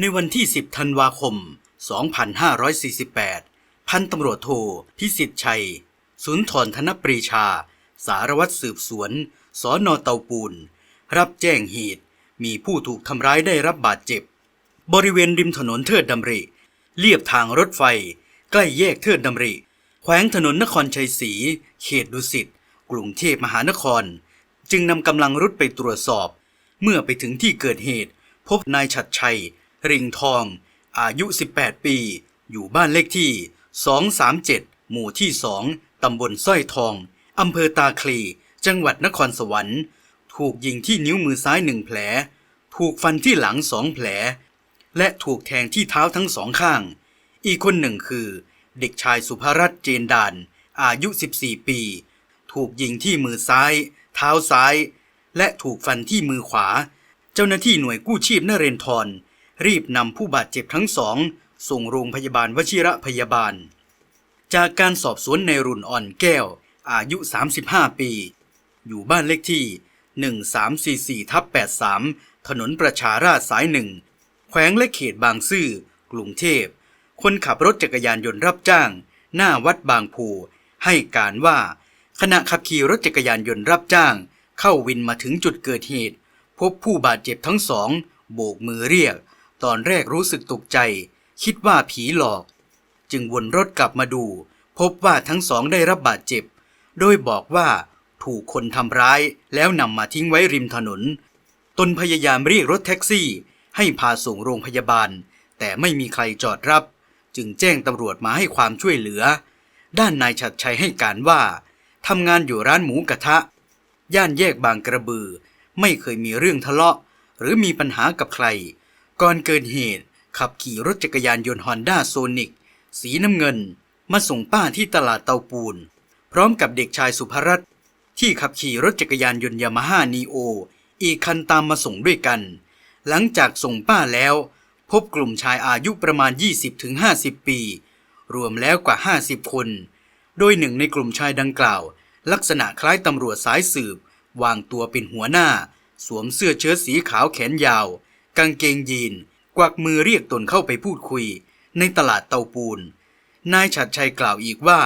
ในวันที่ 10 ธันวาคม 2548 พันตำรวจโทพิสิทธิ์ชัย สุนทรธนปรีชา สารวัตรสืบสวน สอนอเตาปูน รับแจ้งเหตุ มีผู้ถูกทำร้ายได้รับบาดเจ็บ บริเวณริมถนนเทิดดำริ เลียบทางรถไฟ ใกล้แยกเทิดดำริ แขวงถนนนครชัยศรี เขตดุสิต กรุงเทพมหานคร จึงนำกำลังรุดไปตรวจสอบ เมื่อไปถึงที่เกิดเหตุ พบนายฉัดชัย ริงทอง อายุ 18 ปี อยู่บ้านเลขที่ 237 หมู่ที่ 2 ตำบลสร้อยทอง อำเภอตาคลี จังหวัดนครสวรรค์ ถูกยิงที่นิ้วมือซ้ายหนึ่งแผล ถูกฟันที่หลังสองแผล และถูกแทงที่เท้าทั้งสองข้าง อีกคนหนึ่งคือ เด็กชายสุภรัตน์เจนดาน อายุ 14 ปี ถูกยิงที่มือซ้าย เท้าซ้าย และถูกฟันที่มือขวาเจ้าหน้าที่หน่วยกู้ชีพนเรนทร รีบนำผู้บาดเจ็บทั้งสอง ส่งโรงพยาบาลวชิระพยาบาล จากการสอบสวนในรุ่นอ่อนแก้ว อายุ 35 ปี อยู่บ้านเลขที่ 1344ทับ83 ถนนประชาราษสายหนึ่ง แขวงและเขตบางซื่อกรุงเทพ คนขับรถจักรยานยนต์รับจ้าง หน้าวัดบางผูให้การว่าขณะขับขี่รถจักรยานยนต์รับจ้าง เข้าวินมาถึงจุดเกิดเหตุ พบผู้บาดเจ็บทั้งสอง โบกมือเรียก ตอนแรกรู้สึกตกใจ คิดว่าผีหลอก จึงวนรถกลับมาดู พบว่าทั้งสองได้รับบาดเจ็บ โดยบอกว่าถูกคนทำร้ายแล้วนำมาทิ้งไว้ริมถนน ตนพยายามเรียกรถแท็กซี่ ให้พาส่งโรงพยาบาล แต่ไม่มีใครจอดรับ จึงแจ้งตำรวจมาให้ความช่วยเหลือ ด้านนายชัดชัยให้การว่าทำงานอยู่ร้านหมูกระทะ ย่านแยกบางกระบือ ไม่เคยมีเรื่องทะเลาะ หรือมีปัญหากับใคร ก่อนเกิดเหตุ ขับขี่รถจักรยานยนต์ฮอนด้าโซนิกสีน้ำเงิน มาส่งป้าที่ตลาดเตาปูน พร้อมกับเด็กชายสุภรัตน์ที่ขับขี่รถจักรยานยนต์ยามาฮ่านีโอ อีกคันตามมาส่งด้วยกัน หลังจากส่งป้าแล้ว พบกลุ่มชายอายุประมาณ 20-50 ปี รวมแล้วกว่า 50 คน โดยหนึ่งในกลุ่มชายดังกล่าว ลักษณะคล้ายตำรวจสายสืบ วางตัวเป็นหัวหน้า สวมเสื้อเชิ้ตสีขาวแขนยาว กางเกงยีน กวักมือเรียกตนเข้าไปพูดคุย ในตลาดเตาปูน นายฉัดชัยกล่าวอีกว่า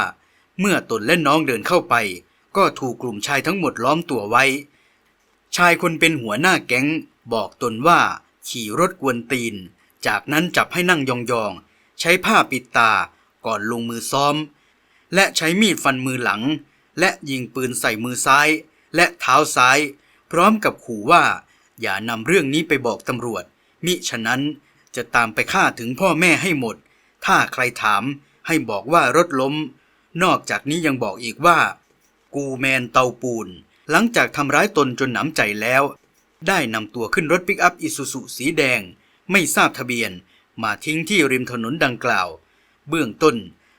เมื่อตนและน้องเดินเข้าไป ก็ถูกกลุ่มชายทั้งหมดล้อมตัวไว้ ชายคนเป็นหัวหน้าแก๊ง บอกตนว่าขี่รถกวนตีน จากนั้นจับให้นั่งยองๆ ใช้ผ้าปิดตาก่อนลงมือซ้อม และใช้มีดฟันมือหลัง และยิงปืนใส่มือซ้าย และเท้าซ้าย พร้อมกับขู่ว่า อย่านำเรื่องนี้ไปบอกตำรวจ มิฉะนั้นจะตามไปฆ่าถึงพ่อแม่ให้หมด ถ้าใครถามให้บอกว่ารถล้ม นอกจากนี้ยังบอกอีกว่า กูแมนเตาปูน หลังจากทำร้ายตนจนหนำใจแล้ว ได้นำตัวขึ้นรถปิกอัพอิซูซุสีแดง ไม่ทราบทะเบียน มาทิ้งที่ริมถนนดังกล่าว เบื้องต้น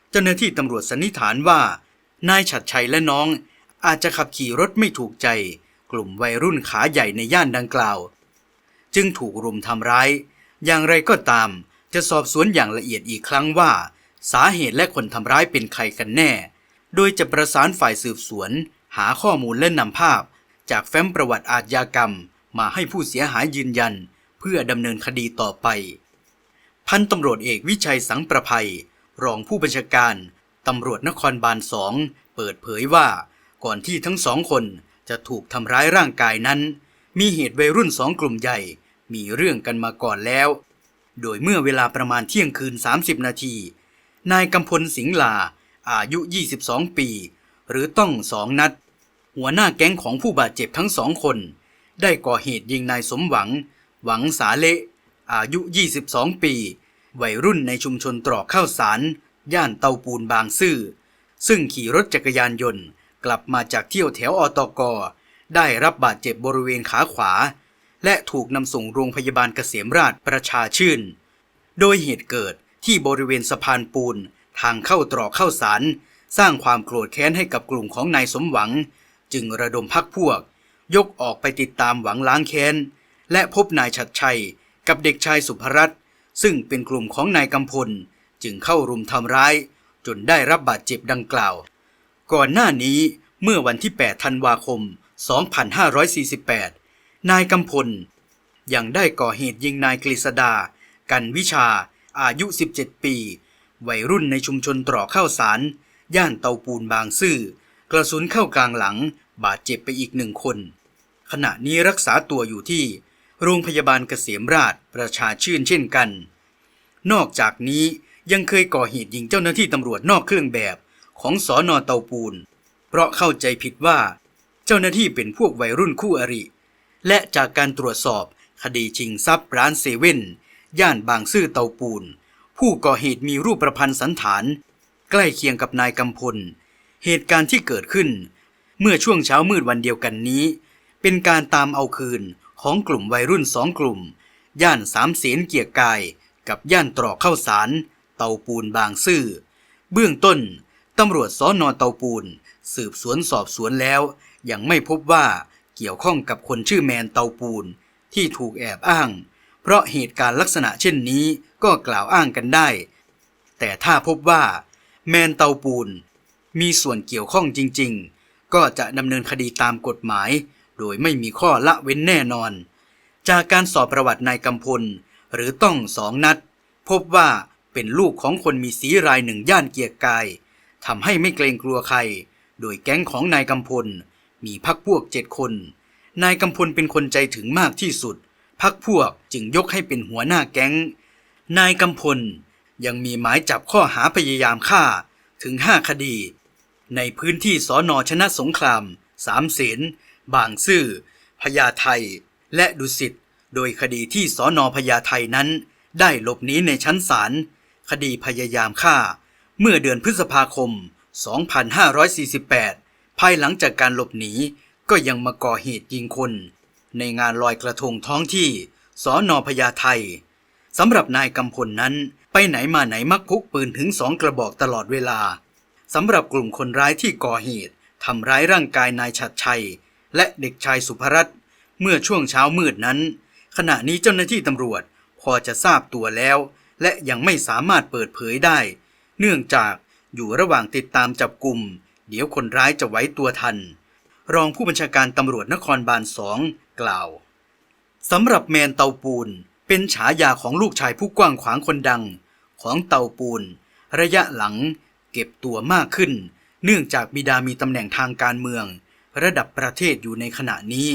เจ้าหน้าที่ตำรวจสันนิษฐานว่า นายฉัดชัยและน้องอาจจะขับขี่รถไม่ถูกใจ กลุ่มวัยรุ่นขาใหญ่ในย่านดังกล่าว จึงถูกรุมทำร้าย อย่างไรก็ตาม จะสอบสวนอย่างละเอียดอีกครั้งว่า สาเหตุและคนทำร้ายเป็นใครกันแน่ โดยจะประสานฝ่ายสืบสวน หาข้อมูลและนำภาพ จากแฟ้มประวัติอาชญากรรม มาให้ผู้เสียหายยืนยัน เพื่อดำเนินคดีต่อไป พันตำรวจเอกวิชัยสังประภัย รองผู้บัญชาการตำรวจนครบาลสองเปิดเผยว่าก่อนที่ทั้งสองคน จะถูกทำร้ายร่างกายนั้น มีเหตุวัยรุ่นสองกลุ่มใหญ่ มีเรื่องกันมาก่อนแล้ว โดยเมื่อเวลาประมาณเที่ยงคืน 30 นาที นายกำพลสิงห์ลา อายุ 22 ปี หรือต้องสองนัด หัวหน้าแก๊งของผู้บาดเจ็บทั้งสองคน ได้ก่อเหตุยิงนายสมหวัง หวังสาเละ อายุ 22 ปี วัยรุ่นในชุมชนตรอกข้าวสาร ย่านเตาปูนบางซื่อ ซึ่งขี่รถจักรยานยนต์ กลับมาจากเที่ยวแถวอตกได้รับบาดเจ็บบริเวณขาขวา และถูกนำส่งโรงพยาบาลเกษมราชประชาชื่น โดยเหตุเกิดที่บริเวณสะพานปูน ทางเข้าตรอกเข้าสาร สร้างความโกรธแค้นให้กับกลุ่มของนายสมหวัง จึงระดมพักพวก ยกออกไปติดตามหวังล้างแค้น และพบนายชัดชัย กับเด็กชายสุภรัตน์ซึ่งเป็นกลุ่มของนายกำพล จึงเข้ารุมทำร้าย จนได้รับบาดเจ็บดังกล่าว ก่อนหน้านี้เมื่อวันที่ 8 ธันวาคม 2548 นายกำพล ยังได้ก่อเหตุยิงนายกฤษดา กันวิชา อายุ 17 ปี วัยรุ่นในชุมชนตรอกข้าวสาร ย่านเตาปูนบางซื่อ กระสุนเข้ากลางหลัง บาดเจ็บไปอีกหนึ่งคน ขณะนี้รักษาตัวอยู่ที่ โรงพยาบาลเกษมราชประชาชื่นเช่นกัน นอกจากนี้ยังเคยก่อเหตุยิงเจ้าหน้าที่ตำรวจนอกเครื่องแบบ ของสอนอเตาปูน เพราะเข้าใจผิดว่า เจ้าหน้าที่เป็นพวกวัยรุ่นคู่อริ และจากการตรวจสอบคดีชิงทรัพย์ร้านเซเว่นย่านบางซื่อเตาปูน ผู้ก่อเหตุมีรูปประพันธ์สันฐาน ใกล้เคียงกับนายกำพล เหตุการณ์ที่เกิดขึ้น เมื่อช่วงเช้ามืดวันเดียวกันนี้ เป็นการตามเอาคืนของกลุ่มวัยรุ่นสองกลุ่ม ย่านสามเสนเกียรกาย กับย่านตรอกข้าวสาร เตาปูนบางซื่อ เบื้องต้น ตำรวจสอนอเตาปูน สืบสวนสอบสวนแล้ว ยังไม่พบว่าเกี่ยวข้องกับคนชื่อแมนเตาปูน ที่ถูกแอบอ้าง เพราะเหตุการณ์ลักษณะเช่นนี้ก็กล่าวอ้างกันได้ แต่ถ้าพบว่าแมนเตาปูน มีส่วนเกี่ยวข้องจริง ๆ ก็จะดำเนินคดีตามกฎหมาย โดยไม่มีข้อละเว้นแน่นอน จากการสอบประวัตินายกำพล หรือต้องสองนัด พบว่าเป็นลูกของคนมีสีรายหนึ่งย่านเกียรกาย ทำให้ไม่เกรงกลัวใคร โดยแก๊งของนายกำพล มีพักพวกเจ็ดคน นายกำพลเป็นคนใจถึงมากที่สุด พักพวกจึงยกให้เป็นหัวหน้าแก๊ง นายกำพลยังมีหมายจับข้อหาพยายามฆ่าถึงห้าคดี ในพื้นที่สอนอชนะสงคราม สามเสนบางซื่อพญาไทและดุสิตโดยคดีที่สอนอพญาไทนั้น ได้หลบหนีในชั้นศาลคดีพยายามฆ่า เมื่อเดือนพฤษภาคม 2548 ภายหลังจากการหลบหนีก็ยังมาก่อเหตุยิงคน ในงานลอยกระทงท้องที่สอนอพญาไทสำหรับนายกำพลนั้น ไปไหนมาไหนมักพกปืนถึงสองกระบอกตลอดเวลาสำหรับกลุ่มคนร้ายที่ก่อเหตุทำร้ายร่างกายนายชัดชัย และเด็กชายสุภรัตน์เมื่อช่วงเช้ามืดนั้น ขณะนี้เจ้าหน้าที่ตำรวจพอจะทราบตัวแล้ว และยังไม่สามารถเปิดเผยได้ เนื่องจากอยู่ระหว่างติดตามจับกลุ่ม เดี๋ยวคนร้ายจะไว้ตัวทัน รองผู้บัญชาการตำรวจนครบาลสองกล่าวสำหรับแมนเตาปูนเป็นฉายาของลูกชายผู้กว้างขวางคนดังของเตาปูน ระยะหลังเก็บตัวมากขึ้น เนื่องจากบิดามีตำแหน่งทางการเมือง ระดับประเทศอยู่ในขณะนี้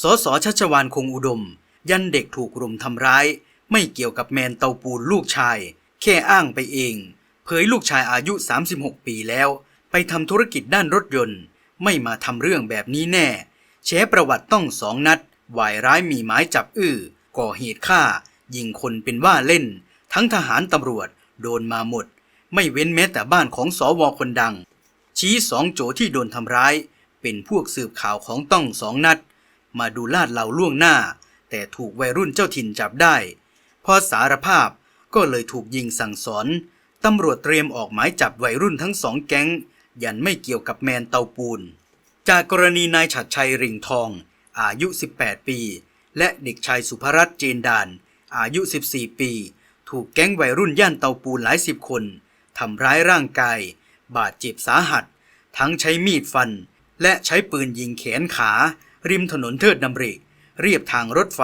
สสชัชวานคงอุดม ยันเด็กถูกรุมทำร้าย ไม่เกี่ยวกับแมนเตาปูนลูกชาย แค่อ้างไปเอง เผยลูกชายอายุ 36 ปีแล้ว ไปทำธุรกิจด้านรถยนต์ ไม่มาทำเรื่องแบบนี้แน่แฉประวัติต้องสองนัดวายร้ายมีหมายจับอื้อ ก่อเหตุฆ่า ยิงคนเป็นว่าเล่น ทั้งทหารตำรวจ โดนมาหมด ไม่เว้นแม้แต่บ้านของสอวอคนดัง ชี้สองโจที่โดนทำร้าย เป็นพวกสืบข่าวของต้องสองนัด มาดูลาดเหลาล่วงหน้า แต่ถูกวัยรุ่นเจ้าถิ่นจับได้ พอสารภาพก็เลยถูกยิงสั่งสอน ตำรวจเตรียมออกหมายจับวัยรุ่นทั้งสองแก๊ง ยันไม่เกี่ยวกับแมนเตาปูน จากกรณีนายฉัดชัยริงทอง อายุ 18 ปี และเด็กชายสุภรัตน์เจนดาน อายุ 14 ปี ถูกแก๊งวัยรุ่นย่านเตาปูนหลายสิบคนทำร้ายร่างกาย บาดเจ็บสาหัส ทั้งใช้มีดฟัน และใช้ปืนยิงแขนขา ริมถนนเทิดดำริ เรียบทางรถไฟ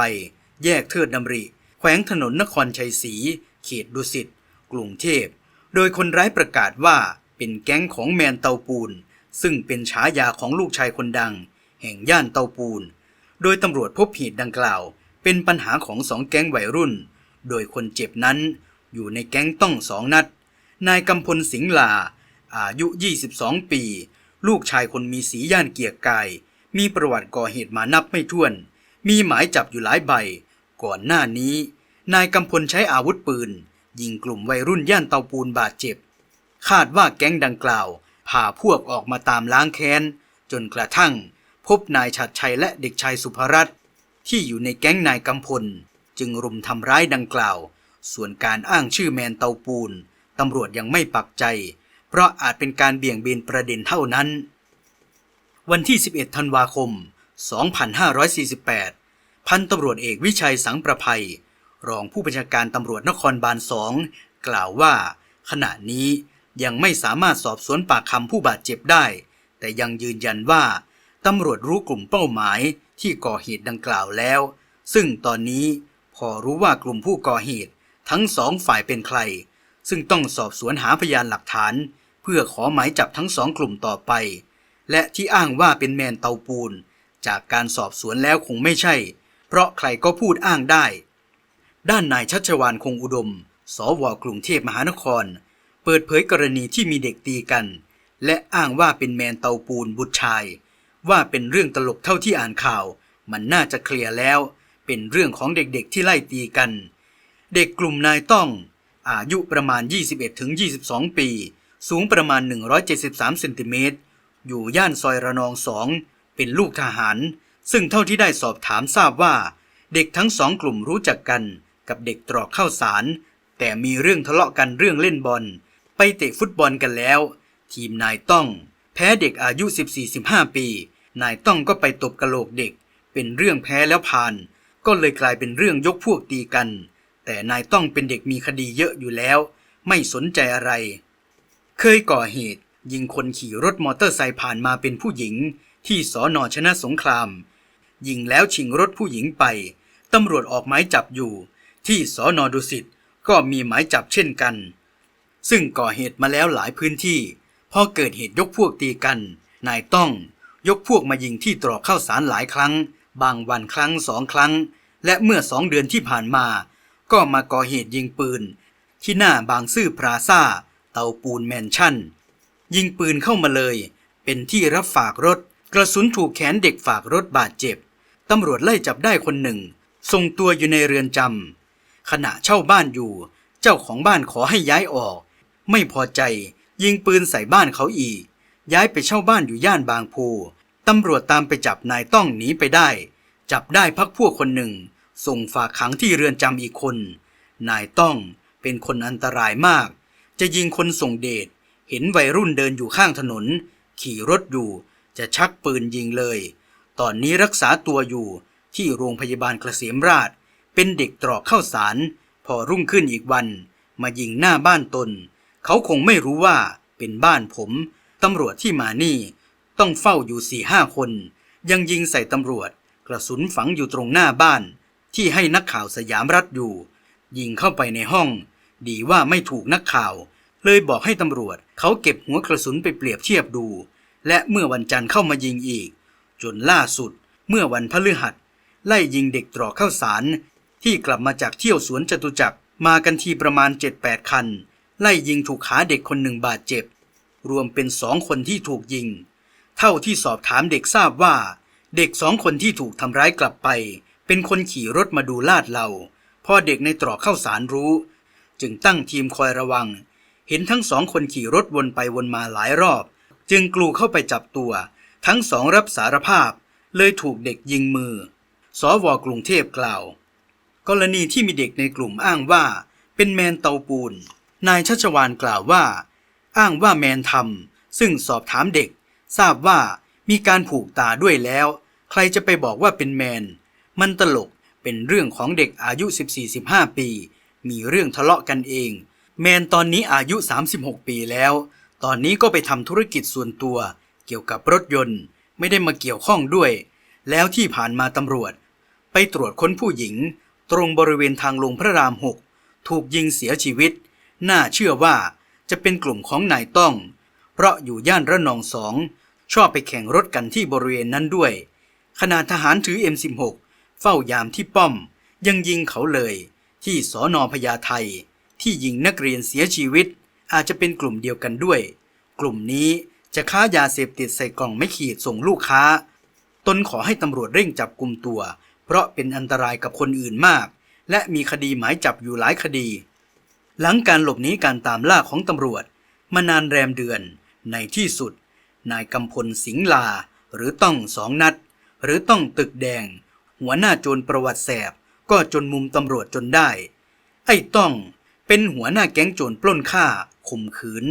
แยกเทิดดำริ แขวงถนนนครชัยศรีเขตดุสิตกรุงเทพ โดยคนร้ายประกาศว่าเป็นแก๊งของแมนเตาปูน ซึ่งเป็นฉายาของลูกชายคนดัง แห่งย่านเตาปูน โดยตำรวจพบเหตุดังกล่าว เป็นปัญหาของสองแก๊งวัยรุ่น โดยคนเจ็บนั้นอยู่ในแก๊งต้องสองนัด นายกำพลสิงห์ลา อายุ 22 ปี ลูกชายคนมีสีย่านเกียรกาย มีประวัติก่อเหตุมานับไม่ถ้วน มีหมายจับอยู่หลายใบ ก่อนหน้านี้ นายกำพลใช้อาวุธปืน ยิงกลุ่มวัยรุ่นย่านเตาปูนบาดเจ็บ คาดว่าแก๊งดังกล่าวพาพวกออกมาตามล้างแค้น จนกระทั่ง พบนายชัดชัยและเด็กชายสุภรัตน์ที่อยู่ในแก๊งนายกำพล จึงรุมทำร้ายดังกล่าว ส่วนการอ้างชื่อแมนเตาปูนตำรวจยังไม่ปักใจ เพราะอาจเป็นการเบี่ยงเบนประเด็นเท่านั้น วันที่ 11 ธันวาคม 2548 พันตำรวจเอกวิชัยสังประภัย รองผู้บัญชาการตำรวจนครบาลสองกล่าวว่า ขณะนี้ยังไม่สามารถสอบสวนปากคำผู้บาดเจ็บได้ แต่ยังยืนยันว่าตำรวจรู้กลุ่มเป้าหมายที่ก่อเหตุดังกล่าวแล้ว ซึ่งตอนนี้พอรู้ว่ากลุ่มผู้ก่อเหตุทั้งสองฝ่ายเป็นใคร ซึ่งต้องสอบสวนหาพยานหลักฐาน เพื่อขอหมายจับทั้งสองกลุ่มต่อไป และที่อ้างว่าเป็นแมนเตาปูน จากการสอบสวนแล้วคงไม่ใช่ เพราะใครก็พูดอ้างได้ ด้านนายชัชวานคงอุดม สวกรุงเทพมหานคร เปิดเผยกรณีที่มีเด็กตีกัน และอ้างว่าเป็นแมนเตาปูนบุตรชาย ว่าเป็นเรื่องตลกเท่าที่อ่านข่าว มันน่าจะเคลียร์แล้ว เป็นเรื่องของเด็กๆที่ไล่ตีกัน เด็กกลุ่มนายต้อง อายุประมาณ 21-22 ปี สูงประมาณ 173เซนติเมตรอยู่ย่านซอยระนองสองเป็นลูกทหาร ซึ่งเท่าที่ได้สอบถามทราบว่า เด็กทั้งสองกลุ่มรู้จักกัน กับเด็กตรอกข้าวสาร แต่มีเรื่องทะเลาะกันเรื่องเล่นบอล ไปเตะฟุตบอลกันแล้ว ทีมนายต้อง แพ้เด็กอายุ 14-15 ปี นายต้องก็ไปตบกระโหลกเด็ก เป็นเรื่องแพ้แล้วผ่าน ก็เลยกลายเป็นเรื่องยกพวกตีกัน แต่นายต้องเป็นเด็กมีคดีเยอะอยู่แล้ว ไม่สนใจอะไร เคยก่อเหตุ ยิงคนขี่รถมอเตอร์ไซค์ผ่านมาเป็นผู้หญิง ที่สอนอชนะสงครามยิงแล้วชิงรถผู้หญิงไป ตำรวจออกหมายจับอยู่ ที่สอนอดุสิตก็มีหมายจับเช่นกัน ซึ่งก่อเหตุมาแล้วหลายพื้นที่ พอเกิดเหตุยกพวกตีกัน นายต้องยกพวกมายิงที่ตรอกข้าวสารหลายครั้ง บางวันครั้งสองครั้ง และเมื่อสองเดือนที่ผ่านมา ก็มาก่อเหตุยิงปืน ที่หน้าบางซื่อพลาซาเตาปูนแมนชั่น ยิงปืนเข้ามาเลย เป็นที่รับฝากรถ กระสุนถูกแขนเด็กฝากรถบาดเจ็บตำรวจไล่จับได้คนหนึ่งส่งตัวอยู่ในเรือนจำ ขณะเช่าบ้านอยู่ เจ้าของบ้านขอให้ย้ายออก ไม่พอใจยิงปืนใส่บ้านเขาอีก ย้ายไปเช่าบ้านอยู่ย่านบางพูตำรวจตามไปจับนายต้องหนีไปได้ จับได้พักพวกคนหนึ่ง ส่งฝากขังที่เรือนจำอีกคน นายต้องเป็นคนอันตรายมาก จะยิงคนส่งเดชเห็นวัยรุ่นเดินอยู่ข้างถนน ขี่รถอยู่ จะชักปืนยิงเลย ตอนนี้รักษาตัวอยู่ที่โรงพยาบาลเกษมราช เป็นเด็กตรอกเข้าสาร พอรุ่งขึ้นอีกวัน มายิงหน้าบ้านตน เขาคงไม่รู้ว่าเป็นบ้านผม ตำรวจที่มานี่ ต้องเฝ้าอยู่สี่ห้าคน ยังยิงใส่ตำรวจ กระสุนฝังอยู่ตรงหน้าบ้าน ที่ให้นักข่าวสยามรัฐอยู่ ยิงเข้าไปในห้อง ดีว่าไม่ถูกนักข่าว เลยบอกให้ตำรวจเขาเก็บหัวกระสุนไปเปรียบเทียบดู และเมื่อวันจันทร์เข้ามายิงอีก จนล่าสุด เมื่อวันพฤหัสไล่ยิงเด็กตรอกข้าวสาร ที่กลับมาจากเที่ยวสวนจตุจักรมากันทีประมาณ 7-8 คัน ไล่ยิงถูกขาเด็กคนหนึ่งบาดเจ็บ รวมเป็นสองคนที่ถูกยิง เท่าที่สอบถามเด็กทราบว่า เด็กสองคนที่ถูกทำร้ายกลับไป เป็นคนขี่รถมาดูลาดเราพอเด็กในตรอกเข้าสารรู้ จึงตั้งทีมคอยระวัง เห็นทั้งสองคนขี่รถวนไปวนมาหลายรอบ จึงกลูเข้าไปจับตัว ทั้งสองรับสารภาพ เลยถูกเด็กยิงมือ สวกรุงเทพกล่าว กรณีที่มีเด็กในกลุ่มอ้างว่า เป็นแมนเตาปูน นายชัชวานกล่าวว่า อ้างว่าแมนทำซึ่งสอบถามเด็ก ทราบว่ามีการผูกตาด้วยแล้ว ใครจะไปบอกว่าเป็นแมน มันตลกเป็นเรื่องของเด็กอายุ 14-15 ปี มีเรื่องทะเลาะกันเอง แมนตอนนี้อายุ 36 ปีแล้ว ตอนนี้ก็ไปทำธุรกิจส่วนตัว เกี่ยวกับรถยนต์ ไม่ได้มาเกี่ยวข้องด้วย แล้วที่ผ่านมาตำรวจ ไปตรวจค้นผู้หญิง ตรงบริเวณทางลงพระรามหกถูกยิงเสียชีวิต น่าเชื่อว่าจะเป็นกลุ่มของนายต้อง เพราะอยู่ย่านระนองสองชอบไปแข่งรถกันที่บริเวณนั้นด้วย ขณะทหารถือ M16 เฝ้ายามที่ป้อม ยังยิงเขาเลยที่สอนอพญาไทที่ยิงนักเรียนเสียชีวิต อาจจะเป็นกลุ่มเดียวกันด้วย กลุ่มนี้จะค้ายาเสพติดใส่กล่องไม่ขีดส่งลูกค้า ตนขอให้ตำรวจเร่งจับกลุ่มตัว เพราะเป็นอันตรายกับคนอื่นมาก และมีคดีหมายจับอยู่หลายคดี หลังการหลบหนีการตามล่าของตำรวจ มานานแรมเดือน ในที่สุด นายกำพลสิงห์ลา หรือต้องสองนัด หรือต้องตึกแดง หัวหน้าโจรประวัติแสบ ก็จนมุมตำรวจจนได้ ไอ้ต้องเป็นหัวหน้าแก๊งโจรปล้นฆ่าข่มขืน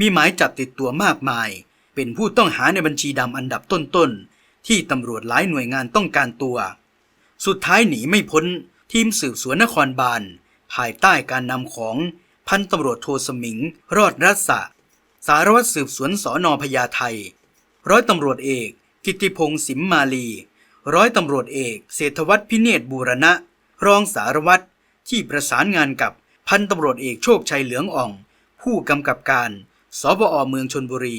มีหมายจับติดตัวมากมาย เป็นผู้ต้องหาในบัญชีดำอันดับต้นๆ ที่ตำรวจหลายหน่วยงานต้องการตัว สุดท้ายหนีไม่พ้นทีมสืบสวนนครบาล ภายใต้การนำของพันตำรวจโทสมิง รอดรัศะสารวัตรสืบสวนสอนอพญาไทร้อยตำรวจเอก กิติพงศ์สิมมาลี ร้อยตำรวจเอกเศรษฐวัฒน์พิเนศบูรณะ รองสารวัตรที่ประสานงานกับพันตำรวจเอกโชคชัยเหลืองอ่อง ผู้กำกับการสบอเมืองชนบุรี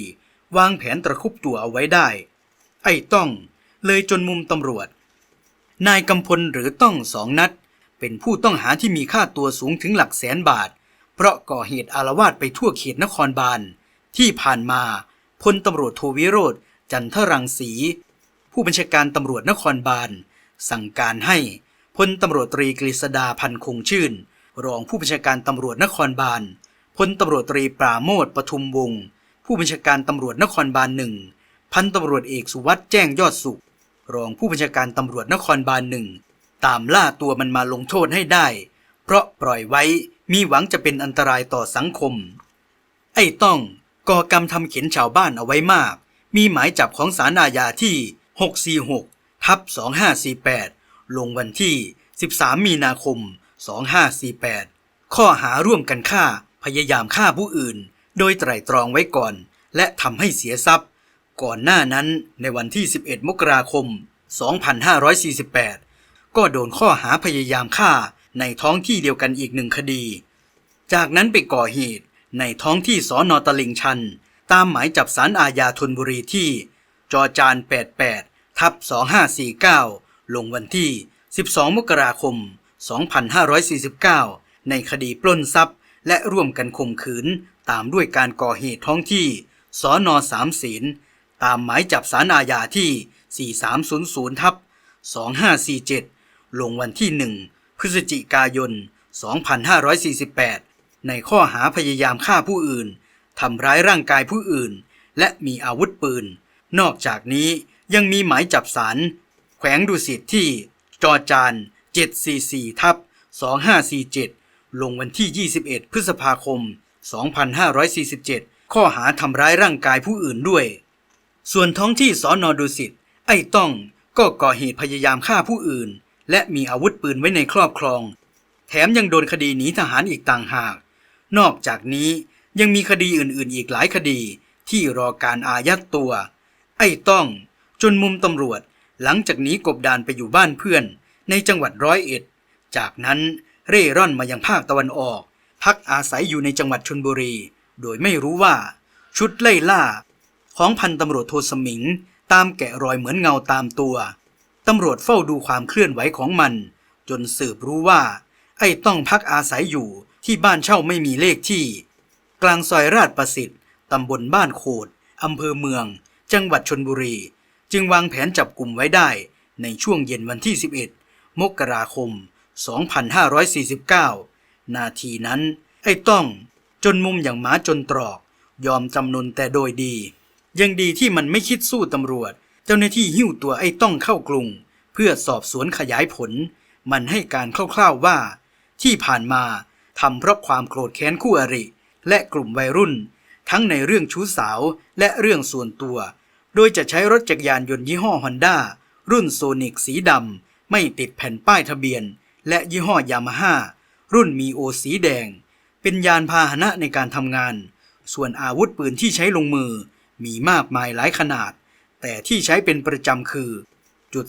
วางแผนตระคุบตัวเอาไว้ได้ ไอ้ต้อง เลยจนมุมตำรวจ นายกำพลหรือต้องสองนัด เป็นผู้ต้องหาที่มีค่าตัวสูงถึงหลักแสนบาท เพราะก่อเหตุอารวาสไปทั่วเขตนครบาล ที่ผ่านมาพลตำรวจโทวิโรธจันทรังสี ผู้บัญชาการตำรวจนครบาล สั่งการให้พลตำรวจตรีกฤษดาพันคงชื่น รองผู้บัญชาการตำรวจนครบาลพลตำรวจตรีปราโมทปทุมวงศ์ผู้บัญชาการตำรวจนครบาลหนึ่งพันตำรวจเอกสุวัสด์แจ้งยอดสุข รองผู้บัญชาการตำรวจนครบาลหนึ่งตามล่าตัวมันมาลงโทษให้ได้ เพราะปล่อยไว้มีหวังจะเป็นอันตรายต่อสังคม ไอ้ต้องก่อกรรมทำเข็นชาวบ้านเอาไว้มาก มีหมายจับของศาลอาญาที่ 646 ทับ 2548 ลงวันที่ 13 มีนาคม 2548 ข้อหาร่วมกันฆ่าพยายามฆ่าผู้อื่น โดยไตร่ตรองไว้ก่อน และทำให้เสียทรัพย์ ก่อนหน้านั้นในวันที่ 11 มกราคม 2548 ก็โดนข้อหาพยายามฆ่าในท้องที่เดียวกันอีกหนึ่งคดี จากนั้นไปก่อเหตุในท้องที่สอนอตลิ่งชัน ตามหมายจับสารอาญาธนบุรีที่ จอจาน 88 ทับ 2549 ลงวันที่ 12 มกราคม 2549 ในคดีปล้นทรัพย์ และร่วมกันข่มขืน ตามด้วยการก่อเหตุท้องที่สอนอสามศีล ตามหมายจับสารอาญาที่ 4300ทับ2547 ลงวันที่ 1 พฤศจิกายน 2548 ในข้อหาพยายามฆ่าผู้อื่น ทำร้ายร่างกายผู้อื่น และมีอาวุธปืน นอกจากนี้ยังมีหมายจับสารแขวงดุสิตที่จอจาน 744ทับ2547 ลงวันที่ 21 พฤษภาคม 2547 ข้อหาทำร้ายร่างกายผู้อื่นด้วย ส่วนท้องที่สอนอดุสิตไอ้ต้องก็ก่อเหตุพยายามฆ่าผู้อื่น และมีอาวุธปืนไว้ในครอบครอง แถมยังโดนคดีหนีทหารอีกต่างหาก นอกจากนี้ยังมีคดีอื่นๆ อีกหลายคดีที่รอการอายัดตัว ไอ้ต้องจนมุมตำรวจหลังจากหนี้กบดานไปอยู่บ้านเพื่อน ในจังหวัดร้อยเอ็ด จากนั้นเร่ร่อนมายังภาคตะวันออก พักอาศัยอยู่ในจังหวัดชนบุรี โดยไม่รู้ว่า ชุดไล่ล่า ของพันตำรวจโทสมิง ตามแกะรอยเหมือนเงาตามตัว ตำรวจเฝ้าดูความเคลื่อนไหวของมัน จนสืบรู้ว่า ไอ้ต้องพักอาศัยอยู่ที่บ้านเช่าไม่มีเลขที่ กลางซอยราชประสิทธิ์ตำบลบ้านโคดอำเภอเมือง จังหวัดชนบุรี จึงวางแผนจับกลุ่มไว้ได้ในช่วงเย็นวันที่ 11 มกราคม 2549 นาทีนั้น ไอ้ต้องจนมุมอย่างหมาจนตรอก ยอมจำนนแต่โดยดี ยังดีที่มันไม่คิดสู้ตำรวจ เจ้าหน้าที่หิ้วตัวไอ้ต้องเข้ากรุง เพื่อสอบสวนขยายผล มันให้การคร่าวๆว่า ที่ผ่านมาทำเพราะความโกรธแค้นคู่อริ และกลุ่มวัยรุ่น ทั้งในเรื่องชู้สาวและเรื่องส่วนตัว โดยจะใช้รถจักรยานยนต์ยี่ห้อฮอนด้ารุ่นโซนิกสีดำไม่ติดแผ่นป้ายทะเบียน และยี่ห้อยามาฮ่ารุ่นมีโอสีแดง เป็นยานพาหนะในการทำงาน ส่วนอาวุธปืนที่ใช้ลงมือ มีมากมายหลายขนาด แต่ที่ใช้เป็นประจำคือ จุด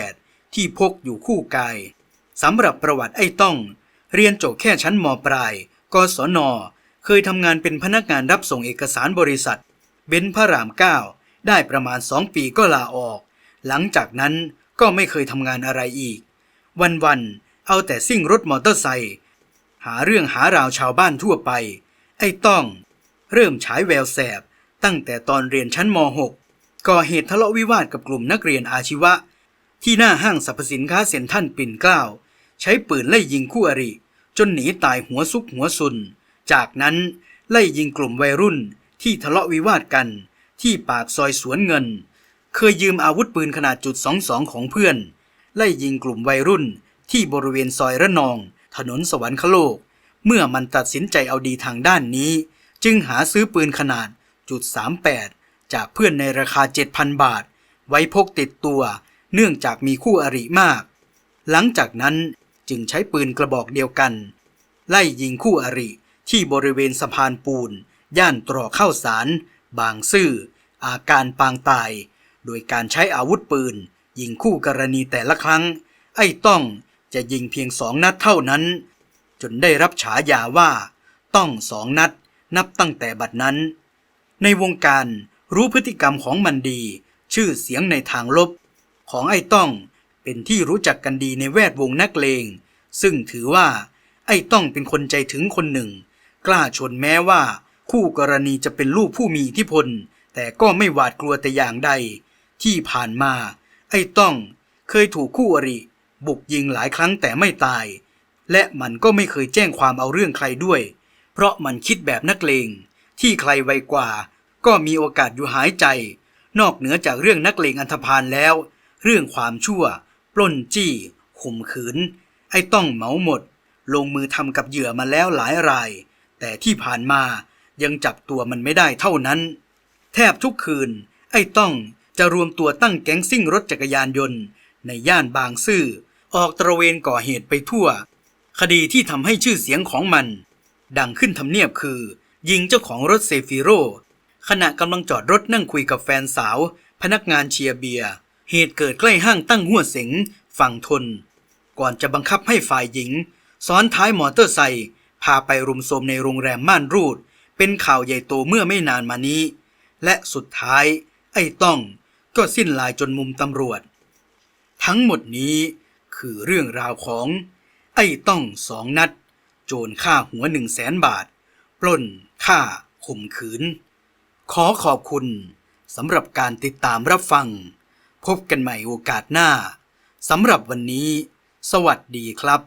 38 ที่พกอยู่คู่กายสำหรับประวัติไอ้ต้อง เรียนจบแค่ชั้นมปลายกศน เคยทำงานเป็นพนักงานรับส่งเอกสารบริษัท เบนพระรามเก้าได้ประมาณสองปีก็ลาออก หลังจากนั้นก็ไม่เคยทำงานอะไรอีก วันๆเอาแต่ซิ่งรถมอเตอร์ไซค์หาเรื่องหาราวชาวบ้านทั่วไป ไอ้ต้อง เริ่มฉายแววแสบ ตั้งแต่ตอนเรียนชั้นม .6 ก่อเหตุทะเลาะวิวาทกับกลุ่มนักเรียนอาชีวะ ที่หน้าห้างสรรพสินค้าเซ็นทรัลปิ่นเกล้าใช้ปืนไล่ยิงคู่อริ จนหนีตายหัวซุกหัวซุน จากนั้นไล่ยิงกลุ่มวัยรุ่นที่ทะเลาะวิวาทกัน ที่ปากซอยสวนเงิน เคยยืมอาวุธปืนขนาดจุดสองสองของเพื่อน ไล่ยิงกลุ่มวัยรุ่นที่บริเวณซอยระนอง ถนนสวรรคโลก เมื่อมันตัดสินใจเอาดีทางด้านนี้ จึงหาซื้อปืนขนาด จุด38 จากเพื่อนในราคา 7,000 บาท ไว้พกติดตัว เนื่องจากมีคู่อริมาก หลังจากนั้นจึงใช้ปืนกระบอกเดียวกัน ไล่ยิงคู่อริที่บริเวณสะพานปูน ย่านตรอกข้าวสาร บางซื่อ อาการปางตาย โดยการใช้อาวุธปืน ยิงคู่กรณีแต่ละครั้ง ไอ้ต้องจะยิงเพียงสองนัดเท่านั้น จนได้รับฉายาว่า ต้องสองนัด นับตั้งแต่บัดนั้น ในวงการรู้พฤติกรรมของมันดี ชื่อเสียงในทางลบ ของไอ้ต้องเป็นที่รู้จักกันดีในแวดวงนักเลง ซึ่งถือว่า ไอ้ต้องเป็นคนใจถึงคนหนึ่ง กล้าชนแม้ว่า คู่กรณีจะเป็นลูกผู้มีอิทธิพล แต่ก็ไม่หวาดกลัวแต่อย่างใด ที่ผ่านมา ไอ้ต้องเคยถูกคู่อริ บุกยิงหลายครั้งแต่ไม่ตาย และมันก็ไม่เคยแจ้งความเอาเรื่องใครด้วย เพราะมันคิดแบบนักเลง ที่ใครไวกว่า ก็มีโอกาสอยู่หายใจ นอกเหนือจากเรื่องนักเลงอันธพาลแล้ว เรื่องความชั่ว ปล้นจี้ข่มขืน ไอ้ต้องเหมาหมด ลงมือทำกับเหยื่อมาแล้วหลายราย แต่ที่ผ่านมายังจับตัวมันไม่ได้เท่านั้น แทบทุกคืน ไอ้ต้องจะรวมตัวตั้งแก๊งซิ่งรถจักรยานยนต์ ในย่านบางซื่อ ออกตระเวนก่อเหตุไปทั่ว คดีที่ทำให้ชื่อเสียงของมัน ดังขึ้นทำเนียบคือ ยิงเจ้าของรถเซฟิโรขณะกำลังจอดรถนั่งคุยกับแฟนสาว พนักงานเชียร์เบียร์เหตุเกิดใกล้ห้างตั้งหัวเสงฝั่งทน ก่อนจะบังคับให้ฝ่ายหญิง ซ้อนท้ายมอเตอร์ไซค์พาไปรุมโทรมในโรงแรมม่านรูด เป็นข่าวใหญ่โตเมื่อไม่นานมานี้ และสุดท้าย ไอ้ต้องก็สิ้นลายจนมุมตำรวจ ทั้งหมดนี้คือเรื่องราวของ ไอ้ต้องสองนัด โจรฆ่าหัวหนึ่งแสนบาท ปล้น ฆ่าข่มขืน ขอขอบคุณสำหรับการติดตามรับฟัง พบกันใหม่โอกาสหน้าสำหรับวันนี้ สวัสดีครับ